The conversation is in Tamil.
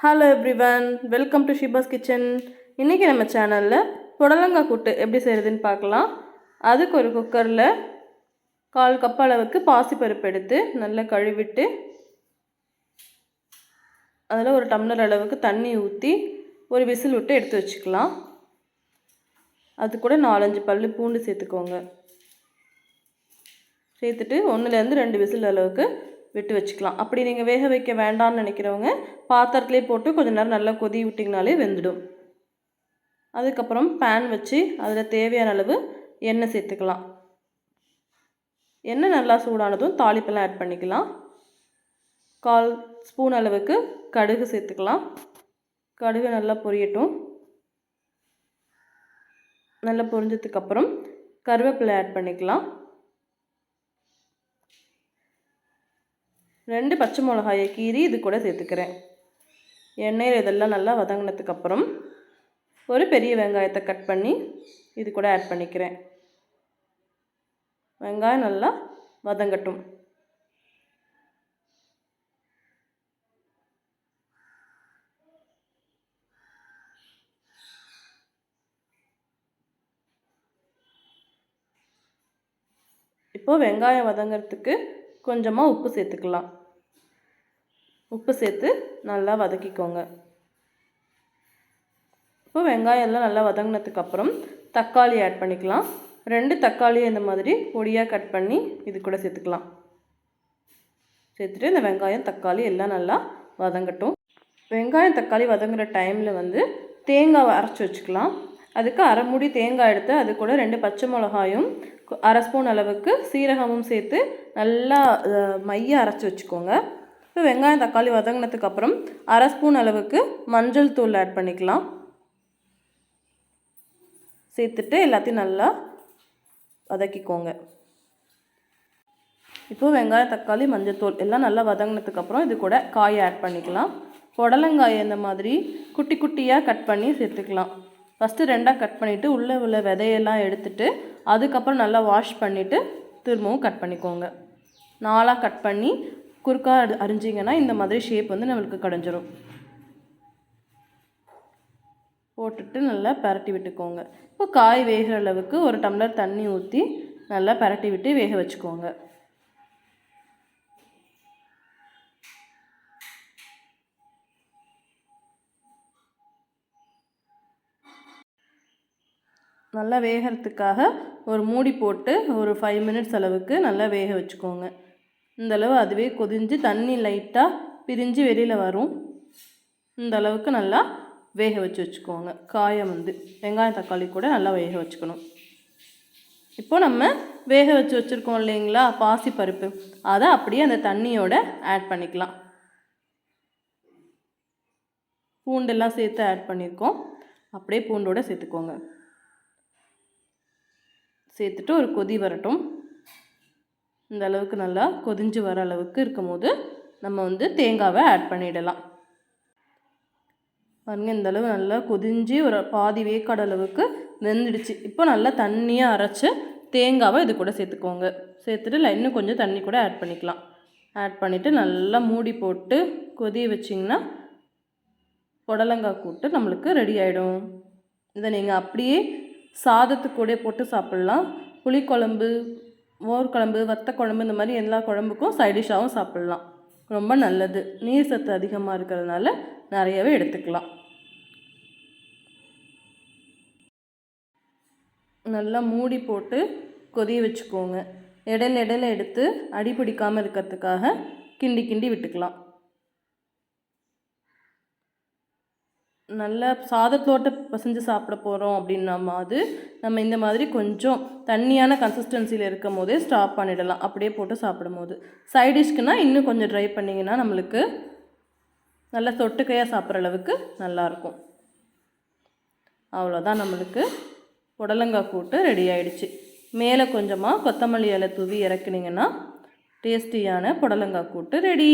Hello everyone welcome to Shiba's kitchen இன்றைக்கி நம்ம சேனலில் புடலங்காய் கூட்டு எப்படி செய்கிறதுன்னு பார்க்கலாம். அதுக்கு ஒரு குக்கரில் கால் கப் அளவுக்கு பாசிப்பருப்பு எடுத்து நல்லா கழுவிட்டு அதில் ஒரு டம்ளர் அளவுக்கு தண்ணி ஊற்றி ஒரு விசில் விட்டு எடுத்து வச்சுக்கலாம். அது கூட நாலஞ்சு பல் பூண்டு சேர்த்துக்கோங்க. சேர்த்துட்டு ஒன்றுலேருந்து ரெண்டு விசில் அளவுக்கு விட்டு வச்சுக்கலாம். அப்படி நீங்கள் வேக வைக்க வேண்டாம்னு நினைக்கிறவங்க பாத்திரத்துலேயே போட்டு கொஞ்சம் நேரம் நல்லா கொதி விட்டிங்கனாலே வெந்துடும். அதுக்கப்புறம் பேன் வச்சு அதில் தேவையான அளவு எண்ணெய் சேர்த்துக்கலாம். எண்ணெய் நல்லா சூடானதும் தாளிப்பெல்லாம் ஆட் பண்ணிக்கலாம். கால் ஸ்பூன் அளவுக்கு கடுகு சேர்த்துக்கலாம். கடுகு நல்லா பொரியட்டும். நல்லா பொரிஞ்சதுக்கப்புறம் கருவேப்பிலை ஆட் பண்ணிக்கலாம். ரெண்டு பச்சை மிளகாயை கீறி இது கூட சேர்த்துக்கிறேன். எண்ணெயில் இதெல்லாம் நல்லா வதங்கினதுக்கப்புறம் ஒரு பெரிய வெங்காயத்தை கட் பண்ணி இது கூட ஆட் பண்ணிக்கிறேன். வெங்காயம் நல்லா வதங்கட்டும். இப்போது வெங்காயம் வதங்கிறதுக்கு கொஞ்சமாக உப்பு சேர்த்துக்கலாம். உப்பு சேர்த்து நல்லா வதக்கிக்கோங்க. இப்போ வெங்காயம் எல்லாம் நல்லா வதங்கினதுக்கப்புறம் தக்காளி ஆட் பண்ணிக்கலாம். ரெண்டு தக்காளியை இந்த மாதிரி பொடியாக கட் பண்ணி இது கூட சேர்த்துக்கலாம். சேர்த்துட்டு இந்த வெங்காயம் தக்காளி எல்லாம் நல்லா வதங்கட்டும். வெங்காயம் தக்காளி வதங்குற டைமில் வந்து தேங்காவை அரைச்சி வச்சுக்கலாம். அதுக்கு அரை மூடி தேங்காய் எடுத்து அது கூட ரெண்டு பச்சை மிளகாயும் அரை ஸ்பூன் அளவுக்கு சீரகமும் சேர்த்து நல்லா மைய அரைச்சி வச்சுக்கோங்க. இப்போ வெங்காயம் தக்காளி வதங்கினதுக்கப்புறம் அரை ஸ்பூன் அளவுக்கு மஞ்சள் தூள் ஆட் பண்ணிக்கலாம். சேர்த்துட்டு எல்லாத்தையும் நல்லா வதக்கிக்கோங்க. இப்போது வெங்காயம் தக்காளி மஞ்சள் எல்லாம் நல்லா வதங்கினதுக்கப்புறம் இது கூட காயை ஆட் பண்ணிக்கலாம். புடலங்காயை இந்த மாதிரி குட்டி குட்டியாக கட் பண்ணி சேர்த்துக்கலாம். ஃபஸ்ட்டு ரெண்டாக கட் பண்ணிவிட்டு உள்ளே உள்ள விதையெல்லாம் எடுத்துட்டு அதுக்கப்புறம் நல்லா வாஷ் பண்ணிவிட்டு திரும்பவும் கட் பண்ணிக்கோங்க. நாலாக கட் பண்ணி குறுக்காக அரி அரிஞ்சிங்கன்னா இந்த மாதிரி ஷேப் வந்து நம்மளுக்கு கடைஞ்சிரும். போட்டுட்டு நல்லா பரட்டி விட்டுக்கோங்க. இப்போ காய் வேகிற அளவுக்கு ஒரு டம்ளர் தண்ணி ஊற்றி நல்லா பரட்டி விட்டு வேக வச்சுக்கோங்க. நல்லா வேகிறதுக்காக ஒரு மூடி போட்டு ஒரு ஃபைவ் மினிட்ஸ் அளவுக்கு நல்லா வேக வச்சுக்கோங்க. இந்தளவு அதுவே கொதிஞ்சு தண்ணி லைட்டாக பிரிஞ்சு வெளியில் வரும். இந்த அளவுக்கு நல்லா வேக வச்சு வச்சுக்கோங்க. காயம் வந்து வெங்காயம் தக்காளி கூட நல்லா வேக வச்சுக்கணும். இப்போ நம்ம வேக வச்சு வச்சுருக்கோம் இல்லைங்களா பாசி பருப்பு. அதை அப்படியே அந்த தண்ணியோட ஆட் பண்ணிக்கலாம். பூண்டெல்லாம் சேர்த்து ஆட் பண்ணியிருக்கோம் அப்படியே பூண்டோடு சேர்த்துக்கோங்க. சேர்த்துட்டு ஒரு கொதி வரட்டும். இந்த அளவுக்கு நல்லா கொதிஞ்சு வர அளவுக்கு இருக்கும் போது நம்ம வந்து தேங்காவை ஆட் பண்ணிடலாம். பாருங்கள் இந்த அளவு நல்லா கொதிஞ்சு ஒரு பாதி வேக்காடு அளவுக்கு வெந்துடுச்சு. இப்போ நல்லா தண்ணியாக அரைச்சி தேங்காவை இது கூட சேர்த்துக்கோங்க. சேர்த்துட்டு இன்னும் கொஞ்சம் தண்ணி கூட ஆட் பண்ணிக்கலாம். ஆட் பண்ணிவிட்டு நல்லா மூடி போட்டு கொதிய வச்சிங்கன்னா புடலங்காய் கூட்டு நம்மளுக்கு ரெடி ஆகிடும் இதை நீங்கள் அப்படியே சாதத்து கூட போட்டு சாப்பிட்லாம். புளிக்குழம்பு மோர்குழம்பு வத்த குழம்பு இந்த மாதிரி எல்லா குழம்புக்கும் சைடிஷாகவும் சாப்பிட்லாம். ரொம்ப நல்லது. நீர் சத்து அதிகமாக இருக்கிறதுனால நிறையவே எடுத்துக்கலாம். நல்லா மூடி போட்டு கொதிய வச்சுக்கோங்க. இடையில இடையில எடுத்து அடி பிடிக்காமல் இருக்கிறதுக்காக கிண்டி கிண்டி விட்டுக்கலாம். நல்லா சாதத்தோட்ட பிசைஞ்சு சாப்பிட போகிறோம் அப்படின்னாது நம்ம இந்த மாதிரி கொஞ்சம் தண்ணியான கன்சிஸ்டன்சியில் இருக்கும் போதே ஸ்டாப் பண்ணிடலாம். அப்படியே போட்டு சாப்பிடும் போது சைடிஷ்க்குனால் இன்னும் கொஞ்சம் ட்ரை பண்ணிங்கன்னா நம்மளுக்கு நல்லா தொட்டுக்கையாக சாப்பிட்ற அளவுக்கு நல்லாயிருக்கும். அவ்வளோதான் நம்மளுக்கு புடலங்காய் கூட்டு ரெடி ஆகிடுச்சு மேலே கொஞ்சமாக கொத்தமல்லி இலை தூவி இறக்குனீங்கன்னா டேஸ்டியான புடலங்காய் கூட்டு ரெடி